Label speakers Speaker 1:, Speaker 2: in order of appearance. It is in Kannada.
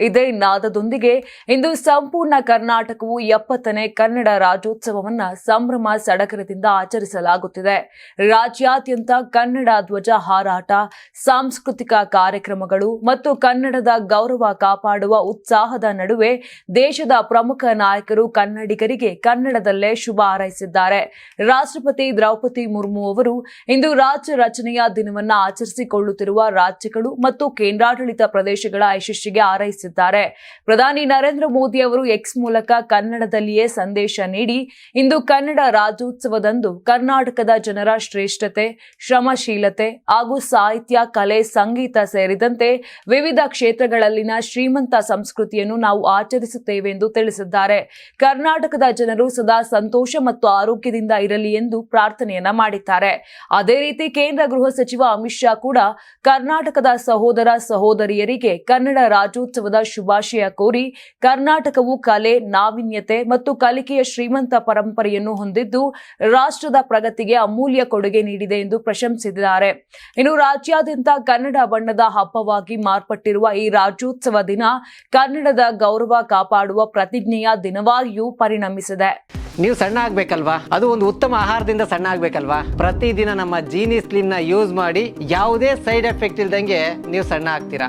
Speaker 1: ಇದೇ ನಾದದೊಂದಿಗೆ ಇಂದು ಸಂಪೂರ್ಣ ಕರ್ನಾಟಕವು ಎಪ್ಪತ್ತನೇ ಕನ್ನಡ ರಾಜ್ಯೋತ್ಸವವನ್ನ ಸಂಭ್ರಮ ಸಡಗರದಿಂದ ಆಚರಿಸಲಾಗುತ್ತಿದೆ. ರಾಜ್ಯಾದ್ಯಂತ ಕನ್ನಡ ಧ್ವಜ ಹಾರಾಟ, ಸಾಂಸ್ಕೃತಿಕ ಕಾರ್ಯಕ್ರಮಗಳು ಮತ್ತು ಕನ್ನಡದ ಗೌರವ ಕಾಪಾಡುವ ಉತ್ಸಾಹದ ನಡುವೆ ದೇಶದ ಪ್ರಮುಖ ನಾಯಕರು ಕನ್ನಡಿಗರಿಗೆ ಕನ್ನಡದಲ್ಲೇ ಶುಭ ಹಾರೈಸಿದ್ದಾರೆ. ರಾಷ್ಟ್ರಪತಿ ದ್ರೌಪದಿ ಮುರ್ಮು ಅವರು ಇಂದು ರಾಜ್ಯ ರಚನೆಯ ದಿನವನ್ನ ಆಚರಿಸಿಕೊಳ್ಳುತ್ತಿರುವ ರಾಜ್ಯಗಳು ಮತ್ತು ಕೇಂದ್ರಾಡಳಿತ ಪ್ರದೇಶಗಳ ಯಶಸ್ಸಿಗೆ ಹಾರೈಸಿದ್ದಾರೆ ಪ್ರಧಾನಿ ನರೇಂದ್ರ ಮೋದಿ ಅವರು ಎಕ್ಸ್ ಮೂಲಕ ಕನ್ನಡದಲ್ಲಿಯೇ ಸಂದೇಶ ನೀಡಿ, ಇಂದು ಕನ್ನಡ ರಾಜ್ಯೋತ್ಸವದಂದು ಕರ್ನಾಟಕದ ಜನರ ಶ್ರೇಷ್ಠತೆ, ಶ್ರಮಶೀಲತೆ ಹಾಗೂ ಸಾಹಿತ್ಯ, ಕಲೆ, ಸಂಗೀತ ಸೇರಿದಂತೆ ವಿವಿಧ ಕ್ಷೇತ್ರಗಳಲ್ಲಿನ ಶ್ರೀಮಂತ ಸಂಸ್ಕೃತಿಯನ್ನು ನಾವು ಆಚರಿಸುತ್ತೇವೆ ಎಂದು ತಿಳಿಸಿದ್ದಾರೆ. ಕರ್ನಾಟಕದ ಜನರು ಸದಾ ಸಂತೋಷ ಮತ್ತು ಆರೋಗ್ಯದಿಂದ ಇರಲಿ ಎಂದು ಪ್ರಾರ್ಥನೆಯನ್ನ ಮಾಡಿದ್ದಾರೆ. ಅದೇ ರೀತಿ ಕೇಂದ್ರ ಗೃಹ ಸಚಿವ ಅಮಿತ್ ಶಾ ಕೂಡ ಕರ್ನಾಟಕದ ಸಹೋದರ ಸಹೋದರಿಯರಿಗೆ ಕನ್ನಡ ರಾಜ್ಯೋತ್ಸವದ ಶುಭಾಶಯ ಕೋರಿ ಕರ್ನಾಟಕವು ಕಲೆ, ನಾವೀನ್ಯತೆ ಮತ್ತು ಕಲಿಕೆಯ ಶ್ರೀಮಂತ ಪರಂಪರೆಯನ್ನು ಹೊಂದಿದ್ದು, ರಾಷ್ಟ್ರದ ಪ್ರಗತಿಗೆ ಅಮೂಲ್ಯ ಕೊಡುಗೆ ನೀಡಿದೆ ಎಂದು ಪ್ರಶಂಸಿದ್ದಾರೆ ಇನ್ನು ರಾಜ್ಯಾದ್ಯಂತ ಕನ್ನಡ ಬಣ್ಣದ ಹಬ್ಬವಾಗಿ ಮಾರ್ಪಟ್ಟಿರುವ ಈ ರಾಜ್ಯೋತ್ಸವ ದಿನ ಕನ್ನಡದ ಗೌರವ ಕಾಪಾಡುವ ಪ್ರತಿಜ್ಞೆಯ ದಿನವಾಗಿಯೂ ಪರಿಣಮಿಸಿದೆ.
Speaker 2: ನೀವು ಸಣ್ಣ ಆಗ್ಬೇಕಲ್ವಾ? ಅದು ಒಂದು ಉತ್ತಮ ಆಹಾರದಿಂದ ಸಣ್ಣ ಆಗ್ಬೇಕಲ್ವಾ? ಪ್ರತಿದಿನ ನಮ್ಮ ಜೀನಿ ಸ್ಲಿಮ್ನ ಯೂಸ್ ಮಾಡಿ ಯಾವುದೇ ಸೈಡ್ ಎಫೆಕ್ಟ್ ಇಲ್ದಂಗೆ ನೀವು ಸಣ್ಣ ಆಗ್ತೀರಾ?